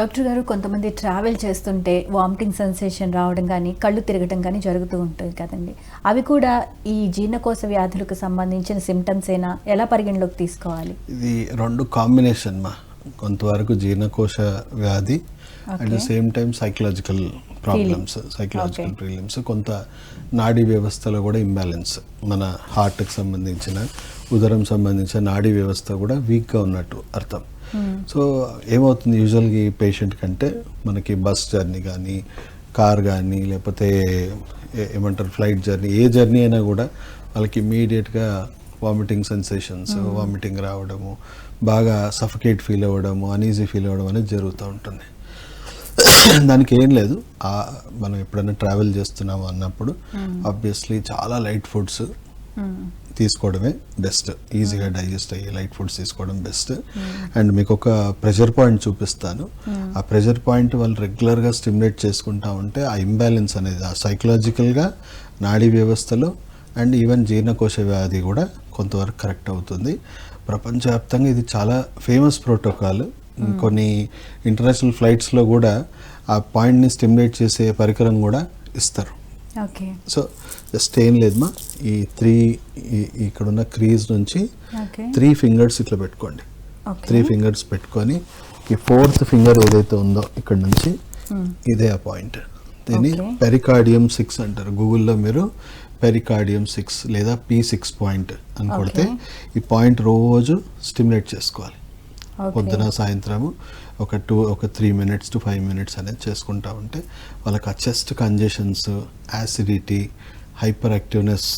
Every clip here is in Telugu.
డాక్టర్ గారు కొంతమంది ట్రావెల్ చేస్తుంటే వామిటింగ్ సెన్సేషన్ రావడం కానీ కళ్ళు తిరగడం కానీ జరుగుతూ ఉంటుంది కదండి. అవి కూడా ఈ జీర్ణకోశ వ్యాధులకు సంబంధించిన సిమ్టమ్స్ అయినా ఎలా పరిగణలోకి తీసుకోవాలి? ఇది రెండు కాంబినేషన్ మా. కొంతవరకు జీర్ణకోశ వ్యాధి at the same time psychological problems psychological. Problems కొంత నాడీ వ్యవస్థలో కూడా ఇంబ్యాలెన్స్ మన హార్ట్కి సంబంధించిన ఉదరం సంబంధించిన నాడీ వ్యవస్థ కూడా వీక్గా ఉన్నట్టు అర్థం. సో ఏమవుతుంది యూజువల్గా ఈ పేషెంట్ కంటే మనకి బస్ జర్నీ కానీ కార్ కానీ లేకపోతే ఏమంటారు ఫ్లైట్ జర్నీ ఏ జర్నీ అయినా కూడా వాళ్ళకి ఇమీడియట్గా వామిటింగ్ సెన్సేషన్స్ వామిటింగ్ రావడము బాగా సఫకేట్ ఫీల్ అవ్వడము అనీజీ ఫీల్ అవ్వడం అనేది జరుగుతూ ఉంటుంది. దానికి ఏం లేదు. మనం ఎప్పుడైనా ట్రావెల్ చేస్తున్నాము అన్నప్పుడు ఆబ్వియస్లీ చాలా లైట్ ఫుడ్స్ తీసుకోవడమే బెస్ట్ ఈజీగా డైజెస్ట్ అయ్యే లైట్ ఫుడ్స్ తీసుకోవడం బెస్ట్ అండ్ మీకు ఒక ప్రెషర్ పాయింట్ చూపిస్తాను. ఆ ప్రెషర్ పాయింట్ వాళ్ళు రెగ్యులర్గా స్టిమ్యులేట్ చేసుకుంటా ఉంటే ఆ ఇంబ్యాలెన్స్ అనేది ఆ సైకలాజికల్గా నాడీ వ్యవస్థలో అండ్ ఈవెన్ జీర్ణకోశ వ్యాధి కూడా కొంతవరకు కరెక్ట్ అవుతుంది. ప్రపంచవ్యాప్తంగా ఇది చాలా ఫేమస్ ప్రోటోకాల్ కొన్ని ఇంటర్నేషనల్ ఫ్లైట్స్లో కూడా ఆ పాయింట్ని స్టిమ్యులేట్ చేసే పరికరం కూడా ఇస్తారు. ఓకే. సో జస్ట్ ఏం లేదమ్మా ఈ త్రీ ఇక్కడ ఉన్న క్రీజ్ నుంచి త్రీ ఫింగర్స్ ఇట్లా పెట్టుకోండి. త్రీ ఫింగర్స్ పెట్టుకొని ఈ ఫోర్త్ ఫింగర్ ఏదైతే ఉందో ఇక్కడ నుంచి ఇదే ఆ పాయింట్. దీన్ని. పెరికార్డియం సిక్స్ అంటారు. గూగుల్లో మీరు పెరికార్డియం సిక్స్ లేదా పీ సిక్స్ పాయింట్ అని కొడితే ఈ పాయింట్ రోజు స్టిమ్యులేట్ చేసుకోవాలి. పొద్దున సాయంత్రము ఒక టూ ఒక three minutes to five minutes అనేది చేసుకుంటా ఉంటే వాళ్ళకి ఆ chest congestions acidity hyper activeness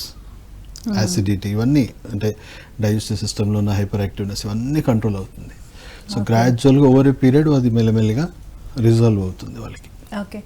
acidity ఇవన్నీ అంటే డైజెస్టివ్ సిస్టంలో ఉన్న హైపర్ యాక్టివ్నెస్ ఇవన్నీ కంట్రోల్ అవుతుంది. సో గ్రాడ్యువల్గా ఓవర్ ఏ పీరియడ్ అది మెల్లమెల్లిగా రిజాల్వ్ అవుతుంది వాళ్ళకి. ఓకే